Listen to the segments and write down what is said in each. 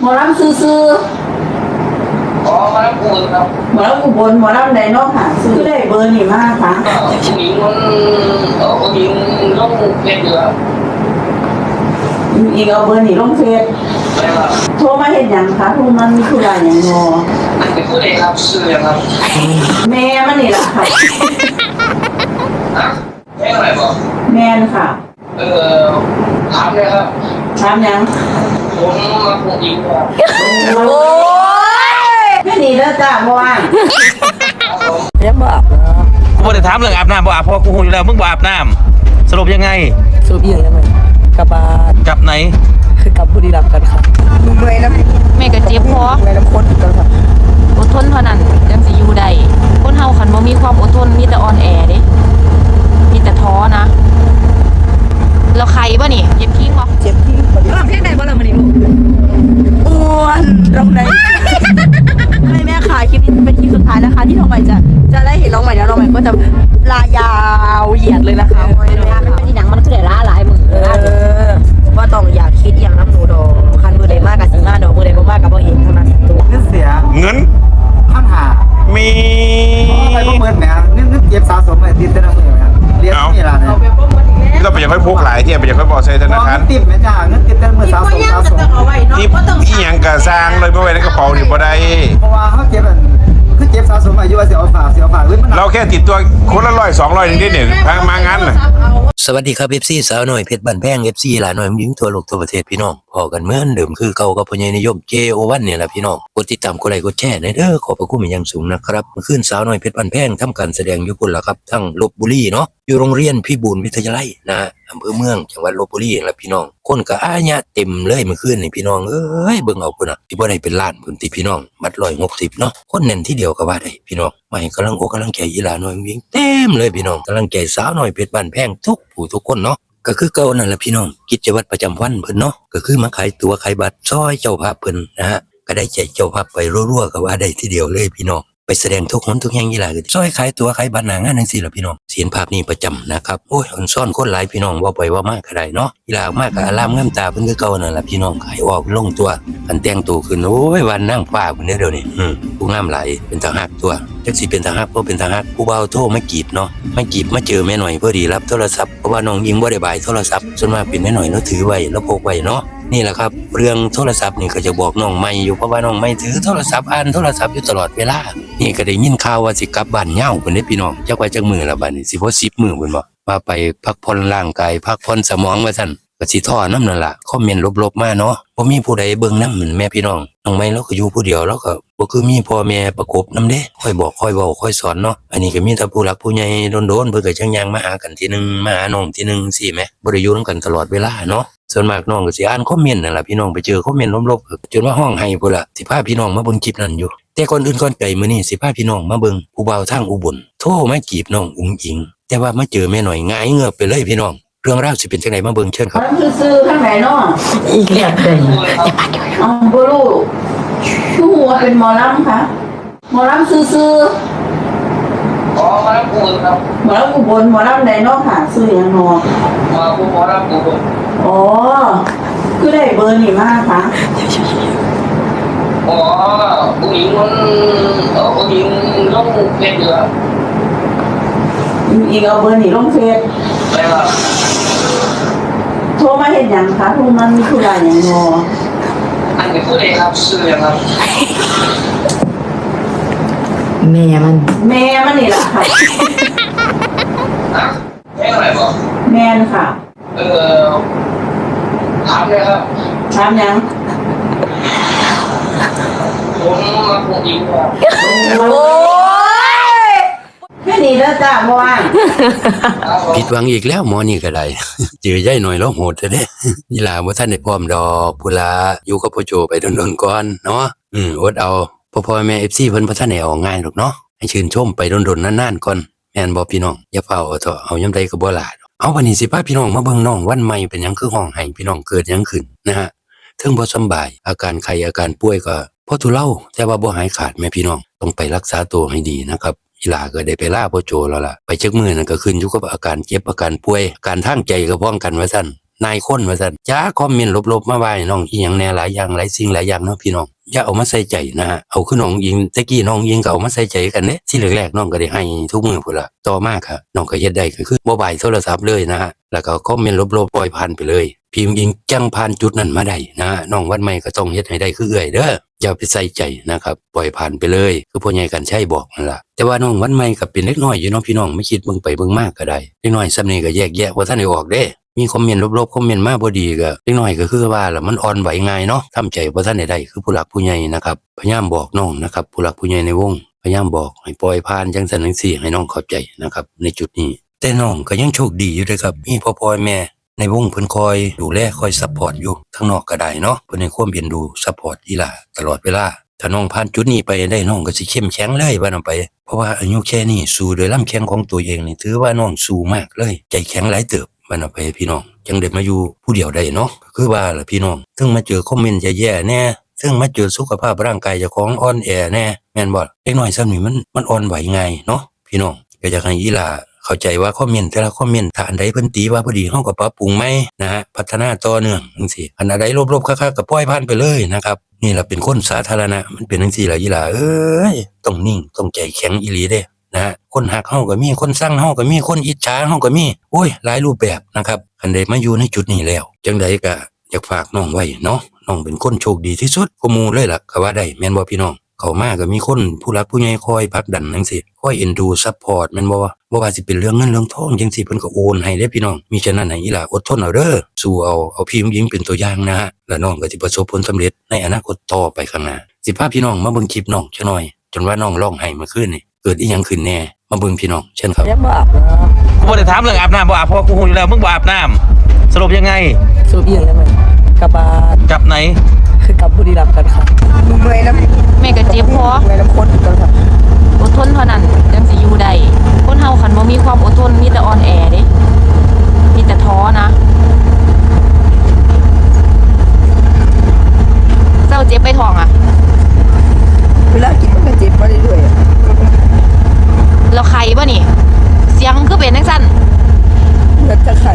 หมอลำซื้ออ๋อมาแล้วกูครับๆหมอลำอุบลหมอลำไดโนอกค่ะ ซื้อได้เบอร์นี่มากค่ะก็ผู้หญิงมันเออผู้หญิงต้องเพชรอยู่ครับอีกเอาเบอร์นี่ลงเฟซอะไรครับโทรมาเห็นยังคะทุกมันมีธุระอย่างงออันเป็นผู้ใดครับชื่ออะไรครับแม่มันนี่แหละค่ะฮะแม่อะไรบอก แม่นค่ะ เออถามเลยครับถามยังผมมาผู้หญิงครับโอ้ยแค่นี้แล้วจ้าบ่ว่างครับผมยังบ่อาบน้กูบ่ได้ถามเรื่องอาบน้ำบ่อาบเพราะว่ากูหูอยู่แล้วมึงบ่อาบน้ำสรุปยังไงำสูบเบียร์ยังไงกลับบ้านกลับไหน คือกลับบุรีรัมย์กันค่ะมึงเมื่อยแล้วแม่ก็เจ็บพอเมื่อยแล้วโคตรกันค่ะอดทนเท่านั้นจังสิอยู่ได้คนเฮาคันบ่มีความอดทนมีแต่อ่อนแอเด้มีแต่ท้อนะ แล้วใครบ่นี่เย็บคิงบ่เจ็บที่บริร้องเพลงได้บ่ล่ะมื้อนี้ลูกอ้วนตรงไหนไม่แม่ค่ะคลิปนี้เป็นคลิปสุดท้ายนะคะ ที่น้องใหม่จะจะได้เห็นน้องใหม่แล้วน้องใหม่ก็จะลายาวเหยียดเลยนะคะไม่ได้ค่ะเป็นที่หนังมันคือได้ล้าหลายมือเออว่าต้องอยากคิดอย่างน้ำหนูดอกคันมือใดมากกับสีมาดอกมือใดบ่มากกับบ่เห็นเท่านั้นตัวเงินเสียเงินพันหามีไปประเมินแหมเงินเงินเก็บสะสมไว้ติดแต่ละมือ ที่เราไปยังค่อยพกหลายที่ไปยังค่อยบอกใช้ธนาคารเงินติดแม่จ้าเงินติดแต่ละมือสะสมสะสมที่อีหยังกะสร้างเลยบ่ไว้ในกระเป๋านี่บ่ได้เพราะว่าเขาเก็บอันคือเก็บสะสมอายุว่าสิเอาฝากสิเอาฝากหรือมันเราแค่ติดตัวคนละร้อยสองร้อยนึงได้เนี่ยทางมางานน่ะสวัสดีครับเอฟซีสาวน้อยเพชรบันแพงเอฟซีหลานน้อยหญิงทั่วโลกทั่วประเทศพี่น้องพอกันเหมือนเดิมคือเก่ากับพญายนิยมเจโอวันเนี่ยแหละพี่น้องกดติดตามกดไลค์กดแชร์ในเด้อขอบพระคุณเป็นอย่างสูงนะครับเมื่อคืนสาวน้อยเพชรบันแพงทำการแสดงอยู่พุ่นละครับทั้งลบบุรีเนาะอยู่โรงเรียนพิบูลวิทยาลัยนะอำเภอเมืองจังหวัดลบบุรีแหละพี่น้อง คนก็อาญะเต็มเลยเมื่อคืนนี่พี่น้องเอ้ยเบิ่งเอาพุ่นน่ะที่บ่ได้เป็นล้านพุ่นที่พี่น้องมัดร้อยหกสิบเนาะคนแน่นที่เดียวก็ว่าได้พี่น้องไม่กำลังอกกำลังใจอีหลาน้อยวิ่งเต็มเลยพี่น้องกำลังใจสาวน้อยเพชรบันแพงทุกผู้ทุกคนเนาะ ก็คือเก่านั่นแหละพี่น้องกิจวัตรประจำวันเพิ่นเนาะก็คือมาขายตัวขายบัตรซอยเจ้าภาพเพิ่นนะฮะก็ได้ใจเจ้าภาพไปรัวๆก็ว่าได้ทีเดียวเลยพี่น้องไปแสดงทุกหนทุกแห่งยี่หลาคือซอยขายตัวขายบัตรหนางานจังซี่ล่ะพี่น้องเสียนภาพนี้ประจำนะครับโอ้ยอนซ่อนคนหลายพี่น้องว่าไปว่ามากก็ได้เนาะยี่หลามากก็อารามงามตาเพิ่นคือเก่านั่นแหละพี่น้องขายออกลงตัวกันแต่งตัวขึ้นโอ้ยวันนั่งฟ้าเพิ่นเด้เดี๋ยวนี้อืมผู้งามหลายเป็นทหารตัวจักสิเป็นทหารบ่เป็นทหารผู้เบาโทรมากีบเนาะไม่จีบมาเจอแม่หน่อยเพื่อดีรับโทรศัพท์เพราะว่าน้องยิงบ่ได้บายโทรศัพท์ส่วนมากเป็นแม่หน่อยแล้วถือไว้แล้วพกไว้เนาะ นี่แหละครับเรื่องโทรศัพท์นี่ก็จะบอกน้องไม่อยู่เพราะว่าน้องไม่ถือโทรศัพท์อ่านโทรศัพท์อยู่ตลอดเวลานี่ก็ได้ยินข่าวว่าสิกลับบ้านเห่าเพิ่นเด้พี่น้องจักว่าจักมือละบัดนี้สิบ่10มื้อเป็นบ่ว่าไปพักผ่อนร่างกายพักผ่อนสมองว่าสั่น ก็สิท่อน้ำนั่นล่ะคอมเมนต์ลบๆมาเนาะบ่มีผู้ใดเบิ่งนำเหมือนแม่พี่น้องน้องไม่เราก็อยู่ผู้เดียวแล้วก็บ่คือมีพ่อแม่ประกบนำเด้ค่อยบอกค่อยเว้าค่อยสอนเนาะอันนี้ก็มีแต่ผู้หลักผู้ใหญ่โดนๆเพิ่นก็จังยังมาหากันทีหนึงมาหาน้องทีหนึงสิแหมบ่ได้อยู่นํกันตลอดเวลาเนาะส่วนมากน้องก็สิอ่านคอมเมนต์นั่นล่ะพี่น้องไปเจอคอมเมนต์ลบๆจนว่าห้องไห้พุ่นล่ะสิพาพี่น้องมาเบิ่งคลิปนั้นอยู่แต่ก่อนอื่นก่อนไกลมื้อนี้สิพาพี่น้องมาเบิ่งผู้บ่าวทางอุบลโทรมาจีบน้องอุ๋งอิงแต่ว่ามาเจอแม่หน่อยงายเงือบไปเลยพี่น้อง เรื่องราวสิเป็นจังไดมาเบิ่งเชิญหมคอรับลำซื้อๆข้างไหนเนาะอีกแล้วได้เอาบ่รู้ชูหัวเป็นหมอลำค่ะหมอลำซื้ออ๋อมาแล้วกูครับๆหมอลำอุบลหมอลำไดโนอกค่ะซื้ออย่างงอมากูหมอแล้วกูอ๋อคือได้เบอร์นี่มากค่ะอ๋อผู้หญิงมันเออผู้หญิงต้องเพชรอยู่ครับอีกเอาเบอร์นี่ลงเฟซอะไรครับ โทรมาเห็นยังคะทุกมันมีธุระอย่างงออันเป็นผู้ใดครับชื่ออะไรครับแม่มัน แม่มันนี่แหละค่ะฮะแม่อะไรบอกแม่นค่ะเออถามเลยครับถามยังผมมาผู้หญิงครับ โอ้ย แค่นี้แล้วจ้าบ่ว่างผิดหวังอีกแล้วหมอนี่ก็ได้ เจอยายหน่อยแล้วโหดแท้นี่ล่ะบ่ทันได้พร้อมดอกพุลาอยู่กับพ่อโจไปดนๆก่อนเนาะอืมอดเอาพ่อพ่อแม่ FC เพิ่นบ่ทันได้เอาง่ายหรอกเนาะให้ชื่นชมไปดนๆนานๆก่อนแม่นบ่พี่น้องอย่าเฝ้าเอาเถอะเอายามใดก็บ่ลาเอาวันนี้สิพาพี่น้องมาเบิ่งน้องวันใหม่เป็นหยังคือห้องให้พี่น้องเกิดหยังขึ้นนะฮะถึงบ่สบาย อาการไข้อาการป่วยก็พอทุเลาแต่ว่าบ่หายขาดแม่พี่น้องต้องไปรักษาตัวให้ดีนะครับ อีหลาก็ได้ไปล่าพ่อโจแล้วล่ะ ไปเช็คมือนั่นก็ขึ้นอยู่กับอาการเจ็บอาการป่วยอาการทางใจก็พ้องกันว่าซั่นนายคนว่าซั่นจ้าคอมเมนต์ลบๆมาว่าให้น้องอีหยังแหน่หลายอย่างหลายสิ่งหลายอย่างเนาะพี่น้องอย่าเอามาใส่ใจนะฮะ เอาคือน้องยิงตะกี้น้องยิงก็เอามาใส่ใจกันเด้ที่แรกๆน้องก็ได้ให้ทุกมือพุ่นละต่อมาค่ะน้องก็เฮ็ดได้ก็คือบ่บายโทรศัพท์เลยนะฮะแล้วก็คอมเมนต์ลบๆปล่อยผ่านไปเลย พิมพ์ยิงจังผ่านจุดนั้นมาได้นะน้องวันใหม่ก็ต้องเฮ็ดให้ได้คือเอื้อยเด้ออย่าไปใส่ใจนะครับ ปล่อยผ่านไปเลย คือพ่อใหญ่กันใช่บอกนั่นล่ะแต่ว่าน้องวันใหม่ก็เป็นเล็กน้อยอยู่เนาะพี่น้องไม่คิดเบิ่งไปเบิ่งมากก็ได้เล็กน้อยซำนี้ก็แยกแยะว่าท่านได้ออกเด้มีคอมเมนต์ลบๆคอมเมนต์มาบ่ดีก็เล็กน้อยก็คือว่าละมันอ่อนไหวง่ายเนาะทำใจบ่ทันได้ได้คือผู้หลักผู้ใหญ่นะครับพยายามบอกน้องนะครับผู้หลักผู้ใหญ่ในวงพยายามบอกให้ปล่อยผ่านจังซั่นจังซี่ให้น้องเข้าใจนะครับในจุดนี้ แต่น้องก็ยังโชคดีอยู่เด้อครับมีพ่อพ่อแม่ ในวงเพิ่นคอยดูแลคอยซัพพอร์ตอยู่ข้งนอกก็ได้เนาะเพิ่นให้ความเห็นดูซัพพอร์ตอีหล่าตลอดเวลาถ้าน้องผ่านจุดนี้ไปได้น้องก็สิเข้มแข็งเลยว่าน้องไป เพราะว่าอายุแค่นี้สู้โดยลำแข้งของตัวเองนี่ถือว่าน้องสู้มากเลย ใจแข็งหลายเติบว่าน้องไปพี่น้องจังได้มาอยู่ผู้เดียวได้เนาะคือว่าล่ะพี่น้องถึงมาเจอคอมเมนต์แย่ๆแน่ซึ่งมาเจอสุขภาพร่างกายเจ้าของอ่อนแอแน่แม่นบ่เล็กน้อยซ้ำนี่มันมันอ่อนไหวไงเนาะพี่น้องก็อยากให้อีหล่า เข้าใจว่าคอมเมนต์แต่ละคอมเมนต์ถ้าอันใดเพิ่นตีว่าบ่ดีเฮาก็ปรับปรุงไหมนะฮะพัฒนาต่อเนื่องจังซี่อันใดลบๆคักๆก็ปล่อยผ่านไปเลยนะครับนี่ล่ะเป็นคนสาธารณะมันเป็นจังซี่ล่ะอีหล่าเอ้ยต้องนิ่งต้องใจแข็งอีหลีเด้นะฮะคนหักเฮาก็มีคนสร้างเฮาก็มีคนอิจฉาเฮาก็มีโอ้ยหลายรูปแบบนะครับอันใดมาอยู่ในจุดนี้แล้ว จังใดก็อยากฝากน้องไว้เนาะน้องเป็นคนโชคดีที่สุดก็หมู่เลยล่ะก็ว่าได้แม่นบ่พี่น้อง เข้ามาก็มีคนผู้รักผู้ใหญ่คอยผลักดันจังซี่คอยเอ็นดูซัพพอร์ตแม่นบ่ว่าบ่ว่าสิเป็นเรื่องเงินเรื่องทองจังซี่เพิ่นก็โอนให้เด้พี่น้องมีฉะนั้นให้อีหล่าอดทนเอาเด้อสู้เอาเอาพี่ยิงเป็นตัวอย่างนะฮะแล้วน้องก็สิประสบผลสำเร็จในอนาคตต่อไปข้างหน้าสิพาพี่น้องมาเบิ่งคลิปน้องจักหน่อย จนว่าน้องร้องไห้เมื่อคืนนี่เกิดอีหยังขึ้นแน่มาเบิ่งพี่น้องเช่นครับเรียกว่าอาบน้กูบ่ได้ถามเรื่องอาบน้ำบ่อาบเพราะกูฮู้อยู่แล้วมึงบ่อาบน้ำสรุปยังไงำสูบเบียร์ยังไงกลับบ้านกลับไหน คือกลับบุรีรัมย์กันค่ะเมื่อยแล้วแม่ก็เจ็บพอเมื่อยแล้วคนอีกแล้วค่ะอดทนเท่านั้นจังสิอยู่ได้คนเฮาคันบ่มีความอดทนมีแต่อ่อนแอเด้มีแต่ท้อนะเศร้าเจ็บไปท้องอะเวลากินมันก็เจ็บมาเรื่อยๆอะแล้วไข้บ่นี่ เสียงคือเป็นจังซั่นเลือดจะไข่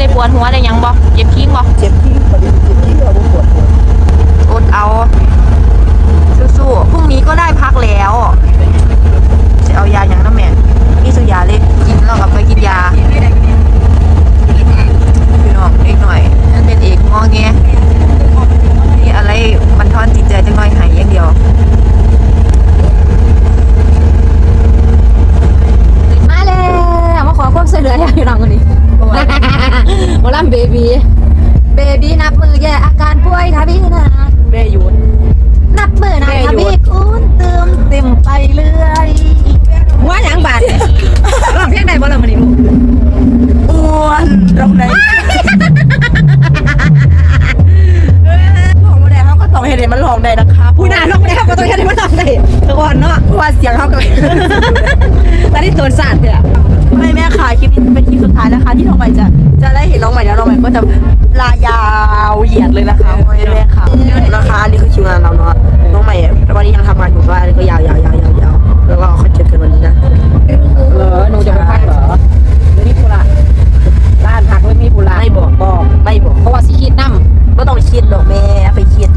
ได้ปวดหัวได้หยังบ่เจ็บคิงบ่เจ็บที่ประเด็นเจ็บที่เราปวดหัว อด เอาสู้ๆพรุ่งนี้ก็ได้พักแล้วจะเอายาอย่างน้ำแม่นี่สุยาเล็กกินแล้วกลับไปกินยาพี่น้องเล็กหน่อยนั่นเป็นเอกงอแง แล้วน้องใหม่ก็จะลายาวเหยียดเลยนะคะไม่แม่ค่ะนะคะอันนี่คือคิวงานเราเนาะน้องใหม่วันนี้ยังทำงานอยู่ว่าก็ยาวยาวยาวยาวยาวแล้วก็ค่อยเจอกันวันนี้นะเออหนูจะไปพักเหรอไม่มีธุระร้านพักไม่มีธุระไม่บอกบอกไม่บอกเพราะว่าสิคิดนำก็ต้องคิดหรอกแม่ไปคิด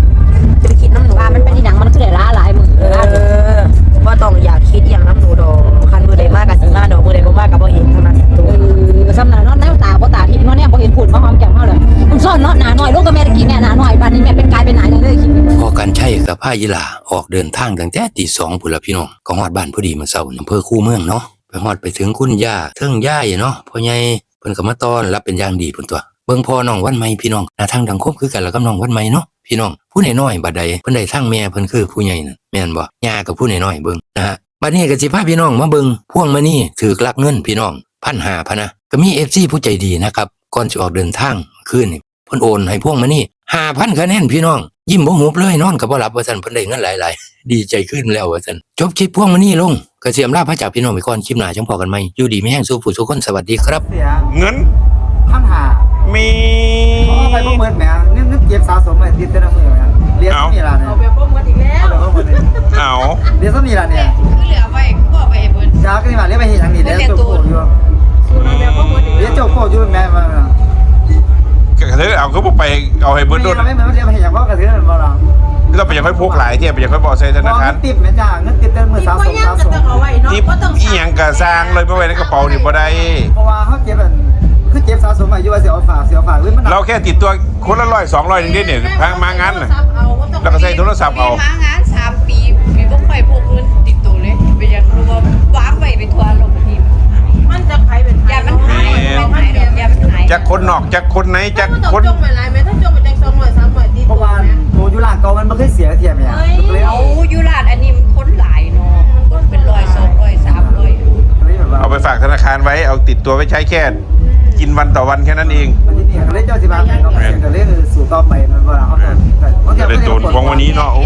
ใช่กับผ้ายีหลาออกเดินทางตั้งแต่ตีสองพุ่นละพี่น้องก็ฮอดบ้านพอดีมาเช้าอำเภอคูเมืองเนาะไปฮอดไปถึงคุณย่าเทิงย่ายเนาะพ่อใหญ่เพิ่นก็มาต้อนรับเป็นอย่างดีพุ่นตัวเบิ่งพ่อน้องวันใหม่พี่น้องหน้าทางดังคบคือกันแล้วกับน้องวันใหม่เนาะพี่น้องผู้น้อยๆบัดใดเพิ่นได้ทางแม่เพิ่นคือผู้ใหญ่นั่นแม่นบ่ย่ากับผู้น้อยๆเบิ่งนะฮะบัดนี้ก็สิพาพี่น้องมาเบิ่งพ่วงมานี่ถือกลักเงินพี่น้องพันหาพะนะก็มี FC ผู้ใจดีนะครับก่อนสิออกเดินทางคืนนี่เพิ่นโอนให้พ่วงมานี่ห้าพันคะแนนพี่น้อง ยิ้มบ่หุบเลยนอนก็บ่หลับว่าซั่นเพิ่นได้เงินหลายๆ ดีใจขึ้นแล้วว่าซั่นจบคลิปพวงมานี่ลงกระเสียมลาพระจากพี่น้องไปก่อนคลิปหน้าจังพอกันใหม่อยู่ดีมีแห้งสู้ผู้สู้คนสวัสดีครับ เสียเงินท่านหามีเขาเอาไปพวกเมินแหมนึกนึกเก็บสะสมไว้ติดแต่ละมือแหมเรียนสักนี่ล่ะเนี่ยเอาไปพวกเมินอีกแล้วเอาไปพวกเมินเอาเรียนสักนี่ล่ะเนี่ยเหลือไว้ก็ไปเบิ่นจ้าก็นี่มาเรียนไปเห็นอย่างนี้เรียนโจโกอยู่เรียนโจโกอยู่แม่มา กระเอาเขาบอกไปเอาให้เบิร์ดโดนไม่เหมือนเรียกไปอย่างพ่อกระเทือนบ่ล่ะไม่ต้องไปยังค่อยพกหลายเที่ยไปยังค่อยบอกใส่ธนาคารติดแม่จ้าเงินติดเต็มมือสะสมสะสมที่อีหยังกะซางเลยไม่ไว้ในกระเป๋านี่บ่ได้เพราะว่าเขาเจ็บเป็นคือเจ็บสะสมอายุว่าเสียฝากเสียฝากเฮ้ยมันเราแค่ติดตัวคนละร้อยสองร้อยนึงเด้เนี่ยพังมางานน่ะแล้วก็ใส่โทรศัพท์เอา ยามันหายจากคนนอกจากคนไหนจากคนเพราะว่าโมยุลาเก่ามันไม่เคยเสียเทียมเนี่ยเลยเอาอยู่ร้านอันนี้มันคนหลายเนาะคนเป็นร้อยสองร้อยสามร้อยเลยแบบว่าเอาไปฝากธนาคารไว้เอาติดตัวไว้ใช้แค่กินวันต่อวันแค่นั้นเองมันที่นี่ก็เลยเจ้าสิบาเป็นน้องเสียก็เลยสู่ต่อไปมันเวลาเขาจะได้โดนพวงวันนี้เนาะโอ้